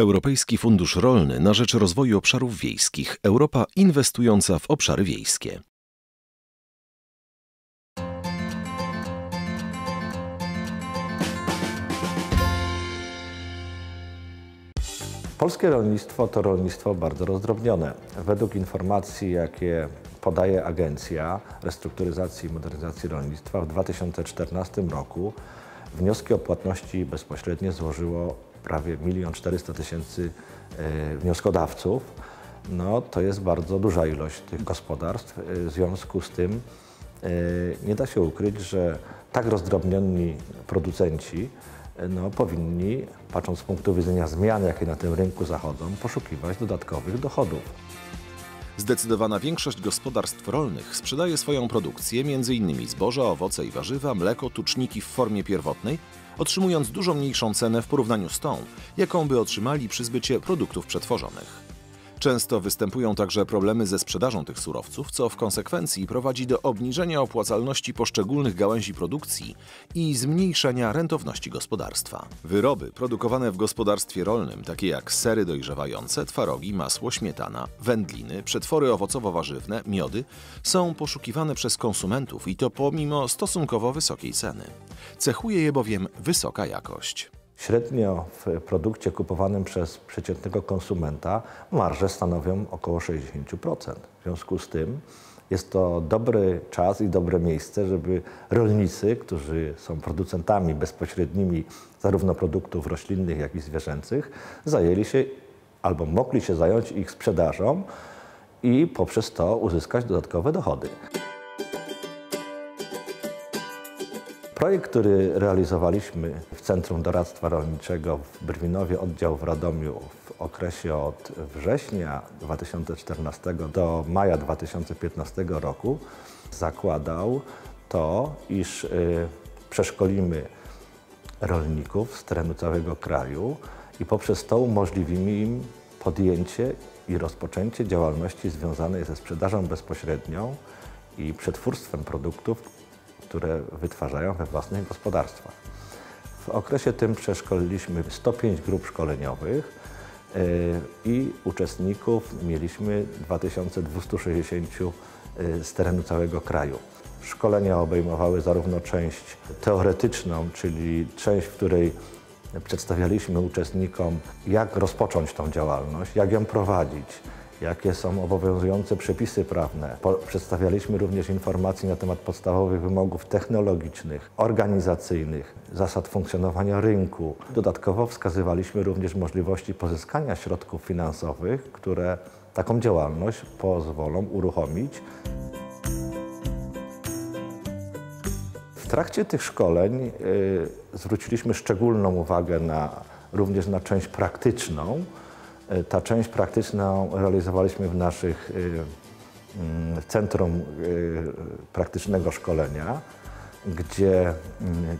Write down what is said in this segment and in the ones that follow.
Europejski Fundusz Rolny na rzecz rozwoju obszarów wiejskich. Europa inwestująca w obszary wiejskie. Polskie rolnictwo to rolnictwo bardzo rozdrobnione. Według informacji, jakie podaje Agencja Restrukturyzacji i Modernizacji Rolnictwa, w 2014 roku wnioski o płatności bezpośrednie złożyło prawie 1 400 tysięcy e, wnioskodawców. No, to jest bardzo duża ilość tych gospodarstw. E, w związku z tym e, nie da się ukryć, że tak rozdrobnieni producenci no, powinni, patrząc z punktu widzenia zmian, jakie na tym rynku zachodzą, poszukiwać dodatkowych dochodów. Zdecydowana większość gospodarstw rolnych sprzedaje swoją produkcję, m.in. zboża, owoce i warzywa, mleko, tuczniki w formie pierwotnej, otrzymując dużo mniejszą cenę w porównaniu z tą, jaką by otrzymali przy zbycie produktów przetworzonych. Często występują także problemy ze sprzedażą tych surowców, co w konsekwencji prowadzi do obniżenia opłacalności poszczególnych gałęzi produkcji i zmniejszenia rentowności gospodarstwa. Wyroby produkowane w gospodarstwie rolnym, takie jak sery dojrzewające, twarogi, masło, śmietana, wędliny, przetwory owocowo-warzywne, miody, są poszukiwane przez konsumentów i to pomimo stosunkowo wysokiej ceny. Cechuje je bowiem wysoka jakość. Średnio w produkcie kupowanym przez przeciętnego konsumenta marże stanowią około 60%. W związku z tym jest to dobry czas i dobre miejsce, żeby rolnicy, którzy są producentami bezpośrednimi zarówno produktów roślinnych, jak i zwierzęcych, zajęli się albo mogli się zająć ich sprzedażą i poprzez to uzyskać dodatkowe dochody. Projekt, który realizowaliśmy w Centrum Doradztwa Rolniczego w Brwinowie, oddział w Radomiu w okresie od września 2014 do maja 2015 roku, zakładał to, iż y, przeszkolimy rolników z terenu całego kraju i poprzez to umożliwimy im podjęcie i rozpoczęcie działalności związanej ze sprzedażą bezpośrednią i przetwórstwem produktów, które wytwarzają we własnych gospodarstwach. W okresie tym przeszkoliliśmy 105 grup szkoleniowych e, i uczestników mieliśmy 2260 e, z terenu całego kraju. Szkolenia obejmowały zarówno część teoretyczną, czyli część, w której przedstawialiśmy uczestnikom, jak rozpocząć tą działalność, jak ją prowadzić, jakie są obowiązujące przepisy prawne. Po, przedstawialiśmy również informacje na temat podstawowych wymogów technologicznych, organizacyjnych, zasad funkcjonowania rynku. Dodatkowo wskazywaliśmy również możliwości pozyskania środków finansowych, które taką działalność pozwolą uruchomić. W trakcie tych szkoleń y, zwróciliśmy szczególną uwagę na, również na część praktyczną, ta część praktyczną realizowaliśmy w naszych e, mm, Centrum e, Praktycznego Szkolenia, gdzie mm,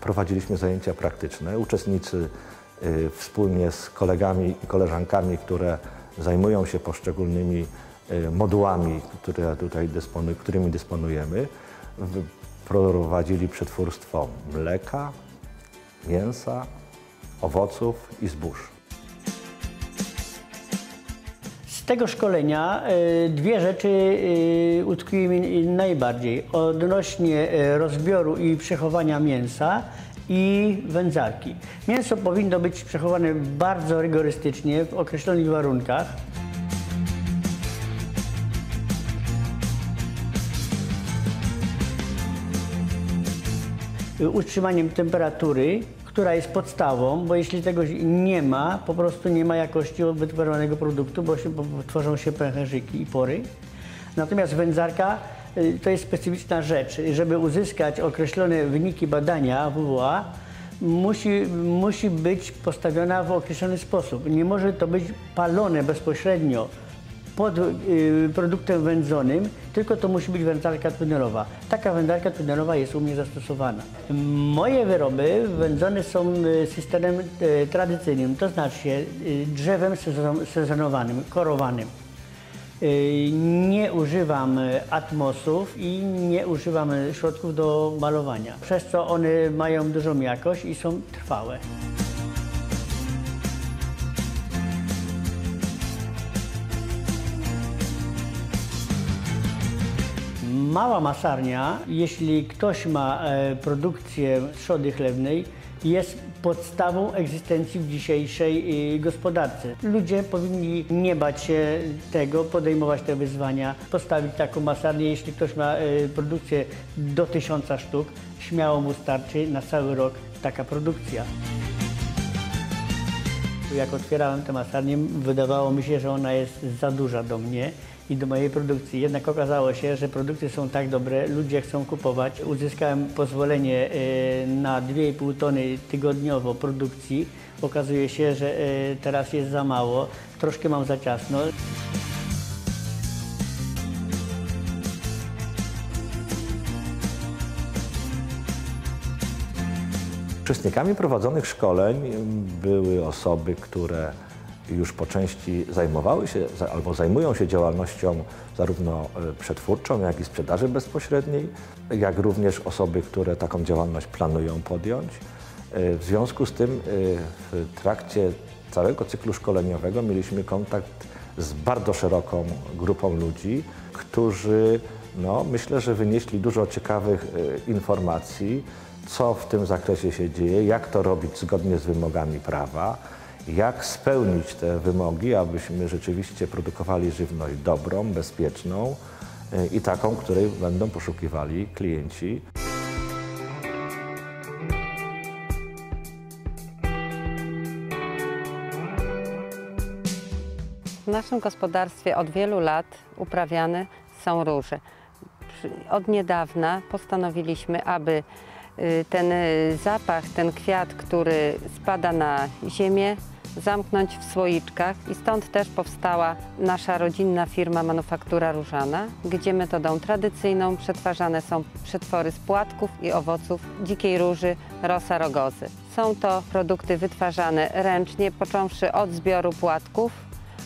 prowadziliśmy zajęcia praktyczne. Uczestnicy wspólnie z kolegami i koleżankami, które zajmują się poszczególnymi modułami, które tutaj dysponuj, którymi dysponujemy, prowadzili przetwórstwo mleka, mięsa, owoców i zbóż tego szkolenia e, dwie rzeczy e, utkwiły mi najbardziej. Odnośnie e, rozbioru i przechowania mięsa i wędzarki. Mięso powinno być przechowane bardzo rygorystycznie w określonych warunkach. Utrzymaniem temperatury która jest podstawą, bo jeśli tego nie ma, po prostu nie ma jakości wytworzonego produktu, bo, się, bo tworzą się pęcherzyki i pory. Natomiast wędzarka y, to jest specyficzna rzecz. Żeby uzyskać określone wyniki badania WWA, musi, musi być postawiona w określony sposób. Nie może to być palone bezpośrednio pod y, produktem wędzonym, tylko to musi być wędzarka tunelowa. Taka wędzarka tunelowa jest u mnie zastosowana. Moje wyroby wędzone są y, systemem y, tradycyjnym, to znaczy drzewem sezonowanym, korowanym. Nie używam atmosów i nie używam środków do malowania, przez co one mają dużą jakość i są trwałe. Mała masarnia, jeśli ktoś ma e, produkcję trzody chlewnej, jest podstawą egzystencji w dzisiejszej e, gospodarce. Ludzie powinni nie bać się tego, podejmować te wyzwania, postawić taką masarnię. Jeśli ktoś ma e, produkcję do tysiąca sztuk, śmiało mu starczy na cały rok taka produkcja. Jak otwierałem tę masarnię, wydawało mi się, że ona jest za duża do mnie i do mojej produkcji. Jednak okazało się, że produkty są tak dobre, ludzie chcą kupować. Uzyskałem pozwolenie e, na 2,5 tony tygodniowo produkcji. Okazuje się, że e, teraz jest za mało, troszkę mam za ciasno. Uczestnikami prowadzonych szkoleń były osoby, które już po części zajmowały się albo zajmują się działalnością zarówno e, przetwórczą, jak i sprzedaży bezpośredniej, jak również osoby, które taką działalność planują podjąć. E, W związku z tym e, w trakcie całego cyklu szkoleniowego mieliśmy kontakt z bardzo szeroką grupą ludzi, którzy no, myślę, że wynieśli dużo ciekawych informacji, co w tym zakresie się dzieje, jak to robić zgodnie z wymogami prawa, jak spełnić te wymogi, abyśmy rzeczywiście produkowali żywność dobrą, bezpieczną e, i taką, której będą poszukiwali klienci. W naszym gospodarstwie od wielu lat uprawiane są róże. Od niedawna postanowiliśmy, aby ten y, zapach, ten kwiat, który spada na ziemię, zamknąć w słoiczkach i stąd też powstała nasza rodzinna firma Manufaktura Różana, gdzie metodą tradycyjną przetwarzane są przetwory z płatków i owoców dzikiej róży rosa rogozy. Są to produkty wytwarzane ręcznie, począwszy od zbioru płatków,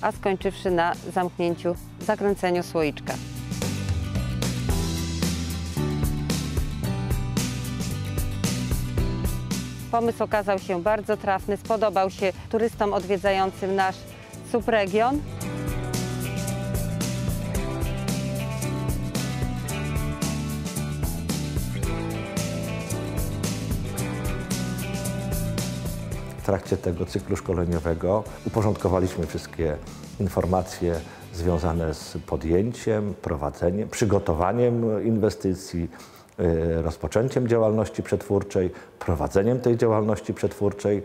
a skończywszy na zamknięciu, zakręceniu słoiczka. Pomysł okazał się bardzo trafny, spodobał się turystom odwiedzającym nasz subregion. W trakcie tego cyklu szkoleniowego uporządkowaliśmy wszystkie informacje związane z podjęciem, prowadzeniem, przygotowaniem inwestycji, rozpoczęciem działalności przetwórczej, prowadzeniem tej działalności przetwórczej.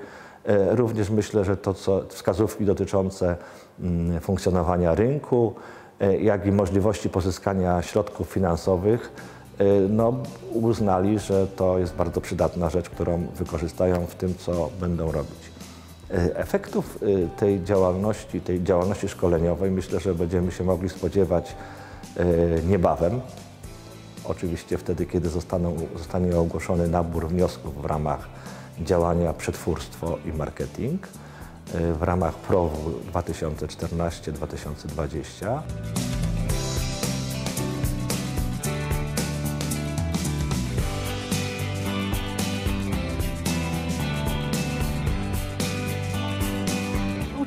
Y, Również myślę, że to, co wskazówki dotyczące mm, funkcjonowania rynku, y, jak i możliwości pozyskania środków finansowych, y, no, uznali, że to jest bardzo przydatna rzecz, którą wykorzystają w tym, co będą robić. Y, Efektów y, tej działalności, tej działalności szkoleniowej myślę, że będziemy się mogli spodziewać y, niebawem. Oczywiście wtedy, kiedy zostaną, zostanie ogłoszony nabór wniosków w ramach działania przetwórstwo i marketing y, w ramach PROW 2014-2020.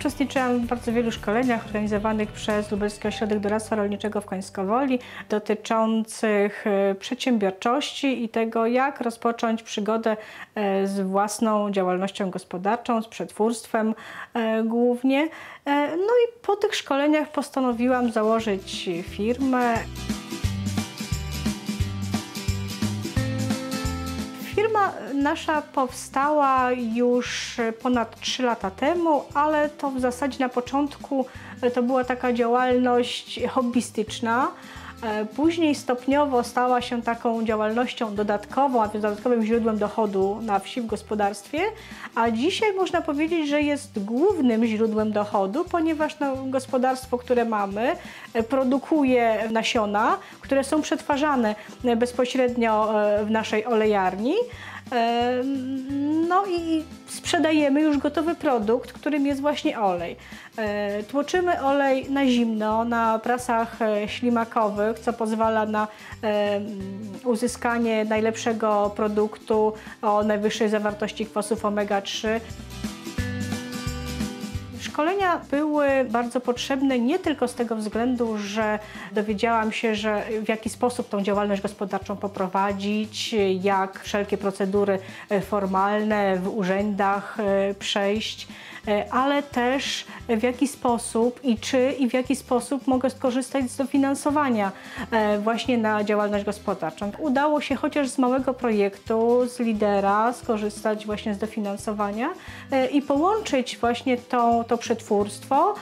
Uczestniczyłam w bardzo wielu szkoleniach organizowanych przez Lubelski Ośrodek Doradztwa Rolniczego w Końskowoli dotyczących e, przedsiębiorczości i tego, jak rozpocząć przygodę e, z własną działalnością gospodarczą, z przetwórstwem e, głównie. No i po tych szkoleniach postanowiłam założyć firmę. Firma nasza powstała już ponad 3 lata temu, ale to w zasadzie na początku to była taka działalność hobbystyczna. E, Później stopniowo stała się taką działalnością dodatkową, a więc dodatkowym źródłem dochodu na wsi w gospodarstwie, a dzisiaj można powiedzieć, że jest głównym źródłem dochodu, ponieważ no, gospodarstwo, które mamy, e, produkuje nasiona, które są przetwarzane e, bezpośrednio w naszej olejarni. No i sprzedajemy już gotowy produkt, którym jest właśnie olej. E, Tłoczymy olej na zimno, na prasach e, ślimakowych, co pozwala na uzyskanie najlepszego produktu o najwyższej zawartości kwasów omega-3. Szkolenia były bardzo potrzebne nie tylko z tego względu, że dowiedziałam się, że w jaki sposób tą działalność gospodarczą poprowadzić, jak wszelkie procedury e, formalne w urzędach e, przejść, ale też w jaki sposób i czy i w jaki sposób mogę skorzystać z dofinansowania właśnie na działalność gospodarczą. Udało się chociaż z małego projektu, z lidera skorzystać właśnie z dofinansowania i połączyć właśnie to, to przetwórstwo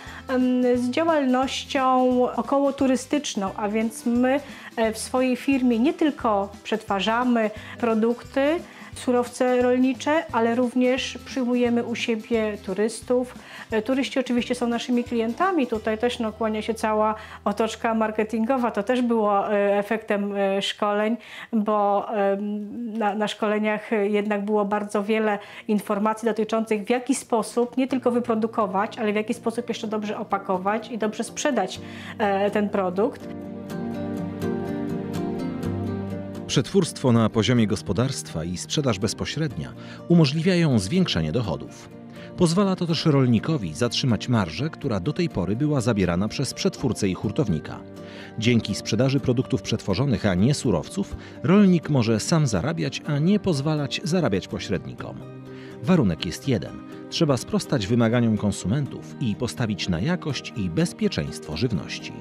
z działalnością około turystyczną, a więc my w swojej firmie nie tylko przetwarzamy produkty, surowce rolnicze, ale również przyjmujemy u siebie turystów. E, turyści oczywiście są naszymi klientami, tutaj też no, kłania się cała otoczka marketingowa, to też było e, efektem e, szkoleń, bo na, na szkoleniach jednak było bardzo wiele informacji dotyczących w jaki sposób nie tylko wyprodukować, ale w jaki sposób jeszcze dobrze opakować i dobrze sprzedać ten produkt. Przetwórstwo na poziomie gospodarstwa i sprzedaż bezpośrednia umożliwiają zwiększenie dochodów. Pozwala to też rolnikowi zatrzymać marżę, która do tej pory była zabierana przez przetwórcę i hurtownika. Dzięki sprzedaży produktów przetworzonych, a nie surowców, rolnik może sam zarabiać, a nie pozwalać zarabiać pośrednikom. Warunek jest jeden: trzeba sprostać wymaganiom konsumentów i postawić na jakość i bezpieczeństwo żywności.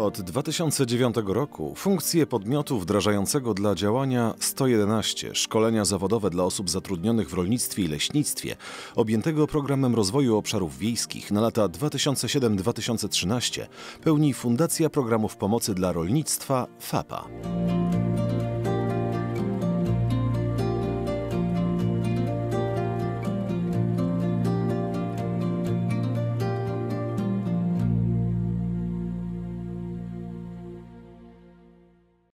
Od 2009 roku funkcję podmiotu wdrażającego dla działania 111 szkolenia zawodowe dla osób zatrudnionych w rolnictwie i leśnictwie, objętego programem rozwoju obszarów wiejskich na lata 2007-2013, pełni Fundacja Programów Pomocy dla Rolnictwa FAPA.